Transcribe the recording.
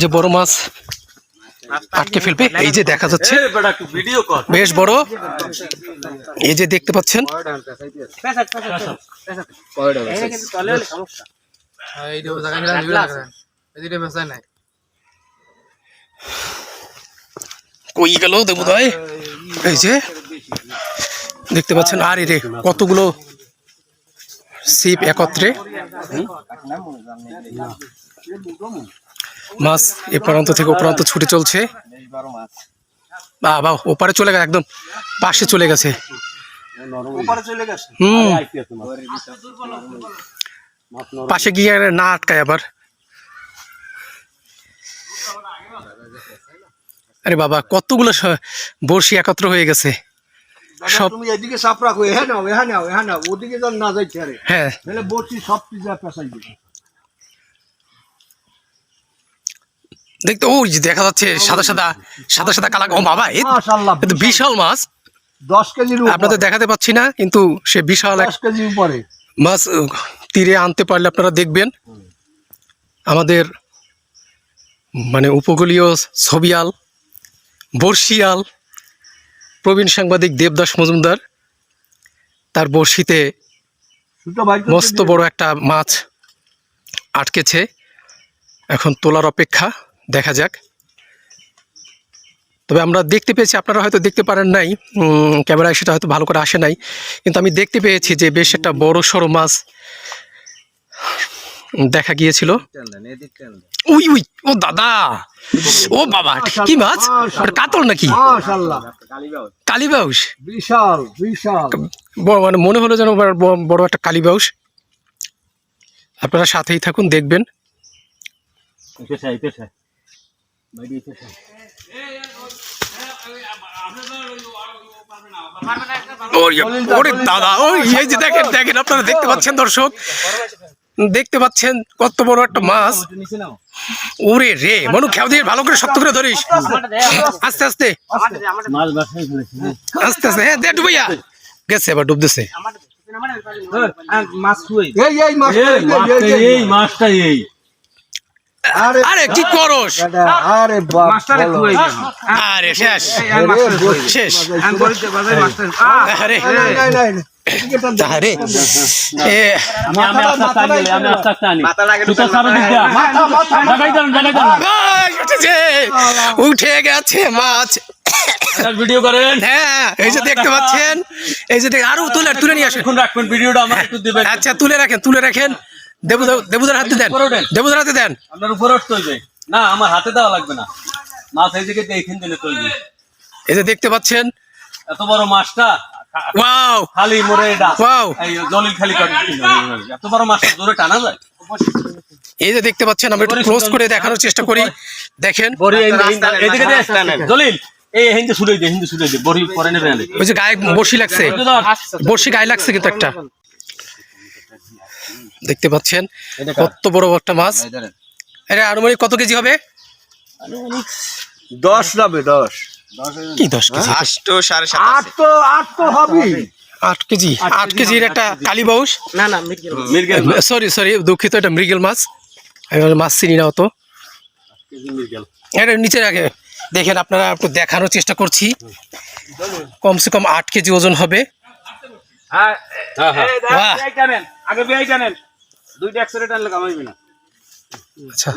যে বড় মাছ আটকে ফেলবে, এই যে দেখা যাচ্ছে, বেশ বড়। এই যে দেখতে পাচ্ছেন, কই গেল দেবুদয়? এই যে দেখতে পাচ্ছেন, আর রে, কতগুলো সিপ একত্রে। মাছ এ প্রান্ত থেকে ও প্রান্ত ছুটে চলছে। বাহ ওপারে চলে গেছে, একদম পাশে চলে গেছে। হুম। পাশে গিয়ে না আটকায় আবার। আরে বাবা, কতগুলো বড়শি একত্র হয়ে গেছে। সব তুমি এদিকে সাপ রাখো হ্যাঁ নাও হ্যাঁ নাও হ্যাঁ নাও ওদিকে যেন না যাইতে আরে হ্যাঁ। তাহলে বলছি সব পিজা পেশাই দিবে। দেখতে ওই যে দেখা যাচ্ছে সাদা সাদা সাদা সাদা কালা ও বাবা বিশাল। মাছ। দশ কেজির আপনাদের দেখাতে পাচ্ছি না কিন্তু সে বিশাল এক কেজির উপরে। মাছ তীরে আনতে পারলে আপনারা দেখবেন। আমাদের মানে উপকূলীয় ছবিয়াল বর্ষিয়াল প্রবীণ সাংবাদিক দেবদাস মজুমদার তার বড়শিতে মস্ত বড় একটা মাছ আটকেছে। এখন তোলার অপেক্ষা দেখা যাক। তবে আমরা দেখতে পেয়েছি আপনারা হয়তো দেখতে পারেন নাই ক্যামেরায় সেটা হয়তো ভালো করে আসে নাই কিন্তু আমি দেখতে পেয়েছি যে বেশ একটা বড় সড়ো মাছ দেখা গিয়েছিল। উই উই ও দাদা ও বাবা কি মাছ? কাতল নাকি? কালীবাউস। বিশাল মানে মনে হলো যেন বড়- একটা কালীবাউস। আপনারা সাথেই থাকুন দেখবেন। ওরে ওরে দাদা ওই এই যে দেখেন দেখেন আপনারা দেখতে পাচ্ছেন দর্শক। দেখতে পাচ্ছেন কত বড় একটা মাছ। ওরে রে মনু খেয়াল দিয়ে ভালো করে শক্ত করে ধরিস। আস্তে আস্তে। মাছ বাসায় ফেলেছি আস্তে আস্তে হ্যাঁ দে ডুবাইয়া। গেছে এবার ডুবতেছে এই এই মাছ এই মাছটা এই। মাছটা এই। আরে আরে কি করস? আরে শেষ। শেষ। আরে নাই, নাই, নাই, নাই। এদিকে টান দে। আরে এ আমি আমি আস্তে আস্তে আনি আমি আস্তে আস্তে আনি তুই সারা দিক যা মাথা, মাথা, জাগাই দেন জাগাই দেন। উঠেছে। উঠে গেছে মাছ। ভিডিও করেন। হ্যাঁ এই যে দেখতে পাচ্ছেন এই যে আরও তুলে তুলে নিয়ে আসেন। এখন রাখবেন ভিডিওটা আমার একটু দিবেন। আচ্ছা তুলে রাখেন তুলে রাখেন। দেবু দেবুদার হাতে দেন। দেবুদার হাতে দেন। আপনার উপরে উঠতে হইবে। না আমার হাতে দেওয়া লাগবে না। মাছ এই দিকে এইখান দিলে তৈরি। এই যে দেখতে পাচ্ছেন। এত বড় মাছটা ওয়াও খালি মরে এটা Wow! এই জলিল খালি কাটি এত বড় মাছটা জোরে টানা যায়? এই যে দেখতে পাচ্ছেন আমরা একটু ক্লোজ করে দেখানোর চেষ্টা করি। দেখেন। এদিকে দে জলিল এই হিন্দু ছুড়ে দে হিন্দু ছুড়ে দে বড়ি পরে নেবে ওই যে গায়ে বসি লাগছে। বসি গায়ে লাগছে কিন্তু একটা। দেখতে পাচ্ছেন কত বড় একটা মাছ। আরে আনুমানিক কত কেজি হবে? দশ যাবে দশ। কি দশ কেজি? আটটো সাড়ে সাত আট তো আট তো হবেই আট কেজি। আট কেজির একটা কালীবাউস মির্গেল সরি সরি দুঃখিত এটা মৃগেল মাছ। মাছ চিনি না অত এটা নিচে রাখে। দেখেন আপনারা একটু দেখানোর চেষ্টা করছি। কমসে কম আট কেজি ওজন হবে। হ্যাঁ হ্যাঁ বাহ। আগে দুইটা একসাথে টানলে কামাইবি না। আচ্ছা।